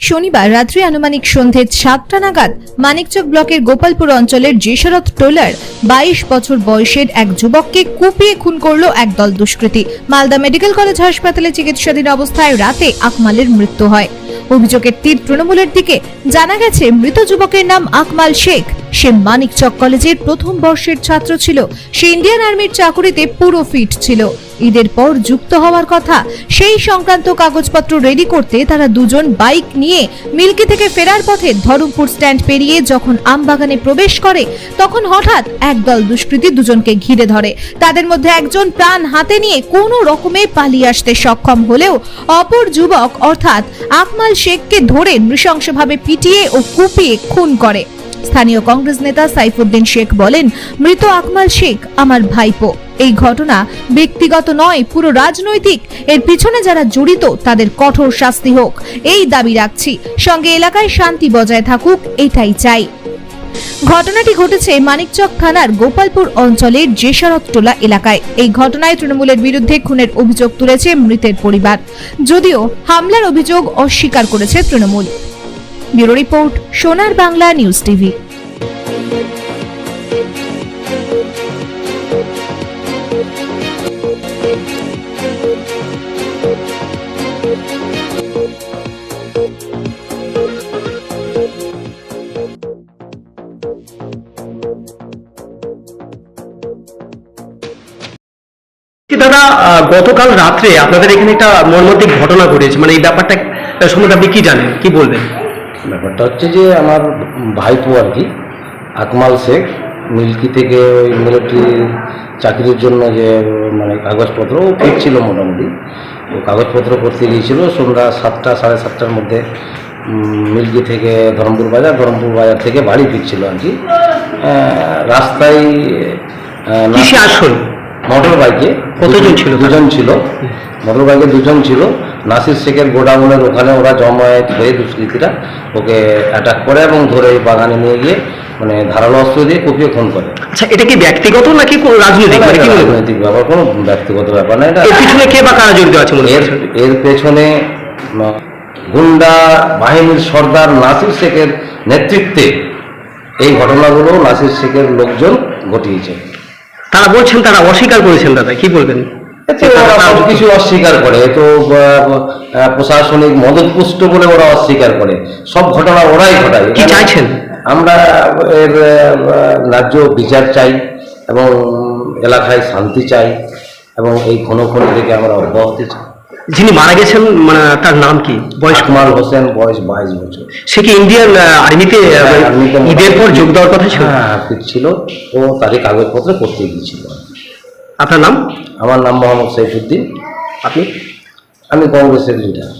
শনিবার রাত্রি আনুমানিক সন্ধে সাতটা নাগাদ মানিকচক ব্লকের গোপালপুর অঞ্চলের জেসরথ টোলার বাইশ বছর বয়সের এক যুবককে কুপিয়ে খুন করল একদল দুষ্কৃতী। মালদা মেডিকেল কলেজ হাসপাতালে চিকিৎসাধীন অবস্থায় রাতে আকমালের মৃত্যু হয়। অভিযোগের তীর তৃণমূলের দিকে। জানা গেছে, মৃত যুবকের নাম আকমাল শেখ। সে মানিকচক কলেজের প্রথম বর্ষের ছাত্র ছিল। সে ইন্ডিয়ান আর্মির চাকুরিতে পুরো ফিট ছিল। ঈদের পর যুক্ত হওয়ার কথা, সেই সংক্রান্ত কাগজপত্র রেডি করতে তারা দুজন বাইক নিয়ে মিল্কি থেকে ফেরার পথে ধরমপুর স্ট্যান্ড পেরিয়ে যখন আমবাগানে প্রবেশ করে, তখন হঠাৎ একদল দুষ্কৃতী দুজনকে ঘিরে ধরে। তাদের মধ্যে একজন প্রাণ হাতে নিয়ে কোনো রকমে পালিয়ে আসতে সক্ষম হলেও অপর যুবক অর্থাৎ আকমাল শেখকে ধরে নৃশংসভাবে পিটিয়ে ও কুপিয়ে খুন করে। স্থানীয় কংগ্রেস নেতা সাইফুদ্দিন শেখ বলেন, মৃত আকমাল শেখ, আমার ভাইপো। এই ঘটনা ব্যক্তিগত নয়, পুরো রাজনৈতিক। এর পিছনে যারা জড়িত, তাদের কঠোর শাস্তি হোক। এই দাবি রাখছি। সঙ্গে এলাকায় শান্তি বজায় থাকুক, এটাই চাই। ঘটনাটি ঘটেছে মানিকচক থানার গোপালপুর অঞ্চলের জেসারত টোলা এলাকায়। এই ঘটনায় তৃণমূলের বিরুদ্ধে খুনের অভিযোগ তুলেছে মৃতের পরিবার। যদিও হামলার অভিযোগ অস্বীকার করেছে তৃণমূল। ব্যুরো রিপোর্ট, সোনার বাংলা নিউজ টিভি। দাদা গতকাল রাত্রে আপনাদের এখানে একটা মর্মান্তিক ঘটনা ঘটেছে মানে এই ব্যাপারটা সম্বন্ধে আপনি কি জানেন, কি বলবেন? ব্যাপারটা। হচ্ছে যে আমার ভাইপো আর কি আকমাল শেখ মিল্কি থেকে ওই মিলিটারি চাকরির জন্য যে মানে কাগজপত্র ও ফিরছিল মোটামুটি। ও কাগজপত্র করতে গিয়েছিল সন্ধ্যা সাতটা সাড়ে সাতটার মধ্যে। মিল্কি থেকে ধরমপুর বাজার ধরমপুর বাজার থেকে বাড়ি ফিরছিল আর কি। রাস্তায় আসল? মোটর বাইকে কতজন ছিল? দুজন ছিল। মোটর বাইকে দুজন ছিল। নাসির শেখের গোডাউনের ওখানে ওরা জমায়েত হয়ে দুষ্কৃতীরা ওকে অ্যাটাক করে এবং ধরে বাগানে নিয়ে গিয়ে মানে ধারালো অস্ত্র দিয়ে কুপিয়ে খুন করে। আচ্ছা এটা কি ব্যক্তিগত নাকি কোনো রাজনৈতিক? মানে কি? রাজনৈতিক ব্যাপার কোনো ব্যক্তিগত ব্যাপার না এটা এর পিছনে কে বা কারা জড়িত আছে এর এর পেছনে গুন্ডা বাহিনীর সর্দার নাসির শেখের নেতৃত্বে এই ঘটনাগুলো নাসির শেখের লোকজন ঘটিয়েছে। তারা বলছেন তারা অস্বীকার করেছেন দাদা কি বলবেন? কিছু অস্বীকার করে এ তো প্রশাসনিক মদতপুষ্ট বলে ওরা অস্বীকার করে। সব ঘটনা ওরাই ঘটায়। কি চাইছেন? আমরা এর ন্যায্য বিচার চাই এবং এলাকায় শান্তি চাই এবং এই ঘন ঘন থেকে আমরা অব্যাহতি চাই। যিনি মারা গেছেন মানে তার নাম কি? বয়স কুমার হোসেন বয়স বাইশ বছর। সে কি ইন্ডিয়ান আর্মিতে হ্যাঁ, ঈদের পর যোগ দেওয়ার কথা ছিল? হ্যাঁ ছিল। ও তারই কাগজপত্র করতে গিয়েছিল আপনার নাম? আমার নাম মোহাম্মদ সৈফুদ্দিন আপনি? আমি কংগ্রেসের লিডার